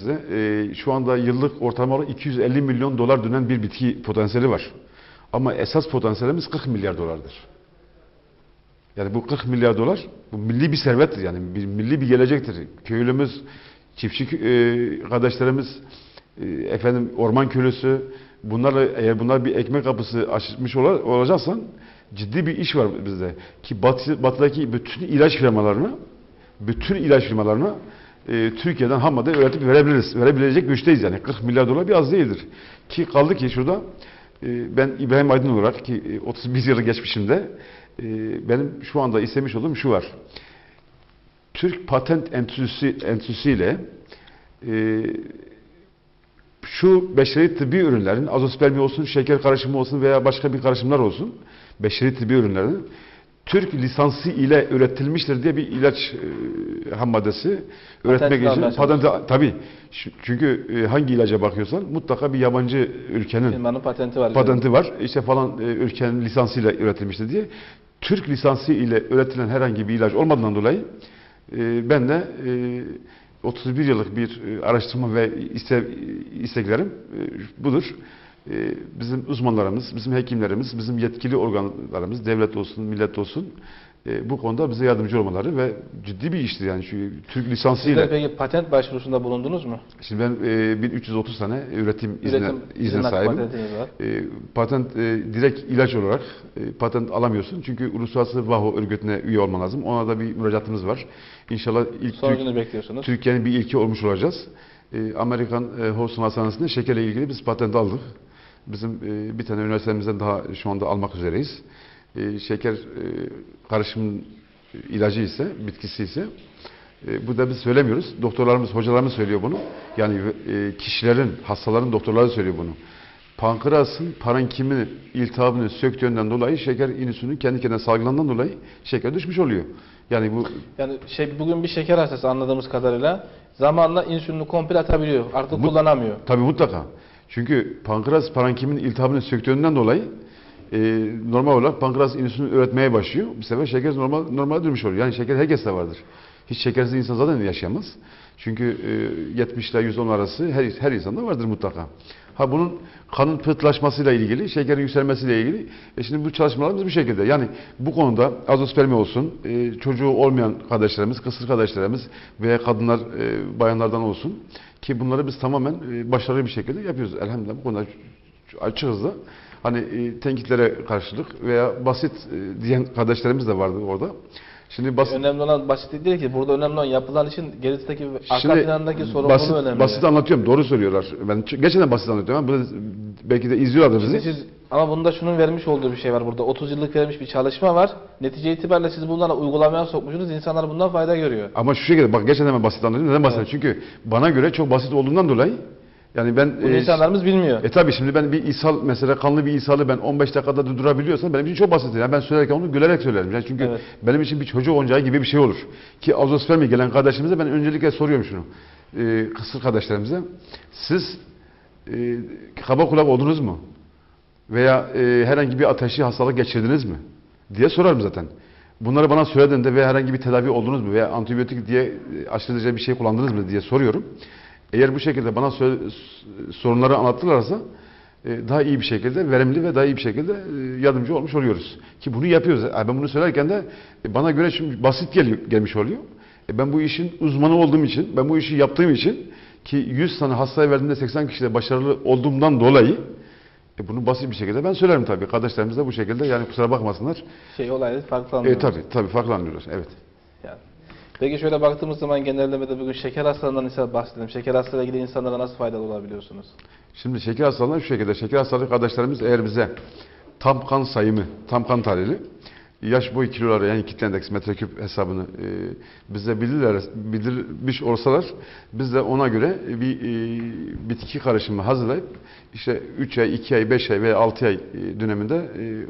size. Ee, şu anda yıllık ortalama olarak 250 milyon dolar dönen bir bitki potansiyeli var. Ama esas potansiyelimiz 40 milyar dolardır. Yani bu 40 milyar dolar bu milli bir servettir yani bir milli bir gelecektir. Köylümüz, çiftçi e, kardeşlerimiz, e, efendim orman köylüsü bunlarla eğer bunlar bir ekmek kapısı açmış ola- olacaksan ciddi bir iş var bizde. Ki batı, batıdaki bütün ilaç firmalarına bütün ilaç firmalarına e, Türkiye'den ham madde üretip verebiliriz. Verebilecek güçteyiz yani. 40 milyar dolar bir az değildir. Ki kaldı ki şurada e, ben İbrahim Aydın olarak ki e, 31 yılı geçmişimde e, benim şu anda istemiş olduğum şu var. Türk Patent Enstitüsü ile e, şu beşeri tıbbi ürünlerin azospermi olsun, şeker karışımı olsun veya başka bir karışımlar olsun beşeri tıbbi ürünlerin Türk lisansı ile üretilmiştir diye bir ilaç e, ham maddesi üretmek için patent tabii Şu- çünkü e, hangi ilaca bakıyorsan mutlaka bir yabancı ülkenin Firmanın patenti var. patenti var. İşte falan e, ülkenin lisansıyla üretilmiştir diye. Türk lisansı ile üretilen herhangi bir ilaç olmadığından dolayı e, ben de e, 31 yıllık bir e, araştırma ve iste, isteklerim e, budur. E, bizim uzmanlarımız, bizim hekimlerimiz, bizim yetkili organlarımız, devlet olsun, millet olsun e, bu konuda bize yardımcı olmaları ve ciddi bir iştir yani çünkü Türk lisansıyla. Sizler peki patent başvurusunda bulundunuz mu? Şimdi ben e, 1330 tane üretim Üretim izne hakkı sahibim. E, patent e, direkt ilaç olarak e, patent alamıyorsun. Çünkü Uluslararası WAHO örgütüne üye olman lazım. Ona da bir müracaatımız var. İnşallah ilk Türk. Türkiye'nin bir ilki olmuş olacağız. E, Amerikan e, Houston Hastanesi'nde şekerle ilgili biz patent aldık. Bizim e, bir tane üniversitemizden daha şu anda almak üzereyiz. E, şeker e, karışım ilacı ise, bitkisi ise e, bu da biz söylemiyoruz. Doktorlarımız, hocalarımız söylüyor bunu. Yani e, kişilerin, hastaların doktorları söylüyor bunu. Pankreasın parenkimin iltihabını söktüğünden dolayı şeker insülinin kendi kendine salgılandığından dolayı şeker düşmüş oluyor. Yani bu Yani şey bugün bir şeker hastası anladığımız kadarıyla zamanla insülini komple atabiliyor. Artık Bu- kullanamıyor. tabii mutlaka. Çünkü pankreas parenkimin iltihabını söktüğünden dolayı e, normal olarak pankreas insülin üretmeye başlıyor. Bir sefer şeker normal normale dönmüş oluyor. Yani şeker herkeste vardır. Hiç şekersiz insan zaten yaşayamaz. Çünkü e, 70 ile 110 arası her, her insanda vardır mutlaka. Ha bunun kanın pıhtılaşmasıyla ilgili, şekerin yükselmesiyle ilgili. E şimdi bu çalışmalarımız bu şekilde. Yani bu konuda azospermi olsun, e, çocuğu olmayan kardeşlerimiz, kısır kardeşlerimiz veya kadınlar, e, bayanlardan olsun ki bunları biz tamamen e, başarılı bir şekilde yapıyoruz. Elhamdülillah bu konuda açığız da. Hani e, tenkitlere karşılık veya basit e, diyen kardeşlerimiz de vardı orada. Şimdi basit Önemli olan basit değil ki. Burada önemli olan yapılan için gerisindeki arka plandaki sorumluluğu basit, önemli. basit anlatıyorum. Doğru söylüyorlar. Ben gerçekten basit anlatıyorum. Da belki de izliyorlardır bizi. siz, ama bunda şunun vermiş olduğu bir şey var burada. 30 yıllık verilmiş bir çalışma var. Netice itibariyle siz bunları uygulamaya sokmuşsunuz. İnsanlar bundan fayda görüyor. Ama şu şekilde bak gerçekten ben basit anlatıyorum. Neden basit? Evet. Çünkü bana göre çok basit olduğundan dolayı yani ben Bunu e, insanlarımız bilmiyor. E tabi şimdi ben bir ishal mesela kanlı bir ishalı ben 15 dakikada durdurabiliyorsam benim için çok basit. Yani ben söylerken onu gülerek söylerim. Yani çünkü Evet. benim için bir çocuk oyuncağı gibi bir şey olur. Ki azospermi gelen kardeşimize ben öncelikle soruyorum şunu. E, kısır kardeşlerimize. Siz e, kaba kulak oldunuz mu? Veya e, herhangi bir ateşli hastalık geçirdiniz mi? Diye sorarım zaten. Bunları bana söylediğinde veya herhangi bir tedavi oldunuz mu veya antibiyotik diye e, aşırıca bir şey kullandınız mı diye soruyorum. Eğer bu şekilde bana sorunları anlattılarsa e, daha iyi bir şekilde, verimli ve daha iyi bir şekilde e, yardımcı olmuş oluyoruz. Ki bunu yapıyoruz. Ben bunu söylerken de bana göre şimdi basit geliyor, gelmiş oluyor. Ben bu işin uzmanı olduğum için, ben bu işi yaptığım için ki 100 tane hastaya verdiğimde 80 kişide başarılı olduğumdan dolayı e, bunu basit bir şekilde ben söylerim tabii. Kardeşlerimiz de bu şekilde yani kusura bakmasınlar. Şey olayı farklı E, tabii tabii farklı anlıyorlar. Evet. Yani. Peki şöyle baktığımız zaman genellemede bugün şeker hastalığından ise bahsedelim. Şeker hastalığıyla ilgili insanlara nasıl faydalı olabiliyorsunuz? Şimdi şeker hastalığından şu şekilde. Şeker hastalığı kardeşlerimiz eğer bize tam kan sayımı, tam kan tahlili, yaş boy kiloları yani kitle endeks metreküp hesabını e, bize bilirler, bildirmiş olsalar biz de ona göre bir e, bitki karışımı hazırlayıp işte 3 ay, 2 ay, 5 ay veya 6 ay e, döneminde e,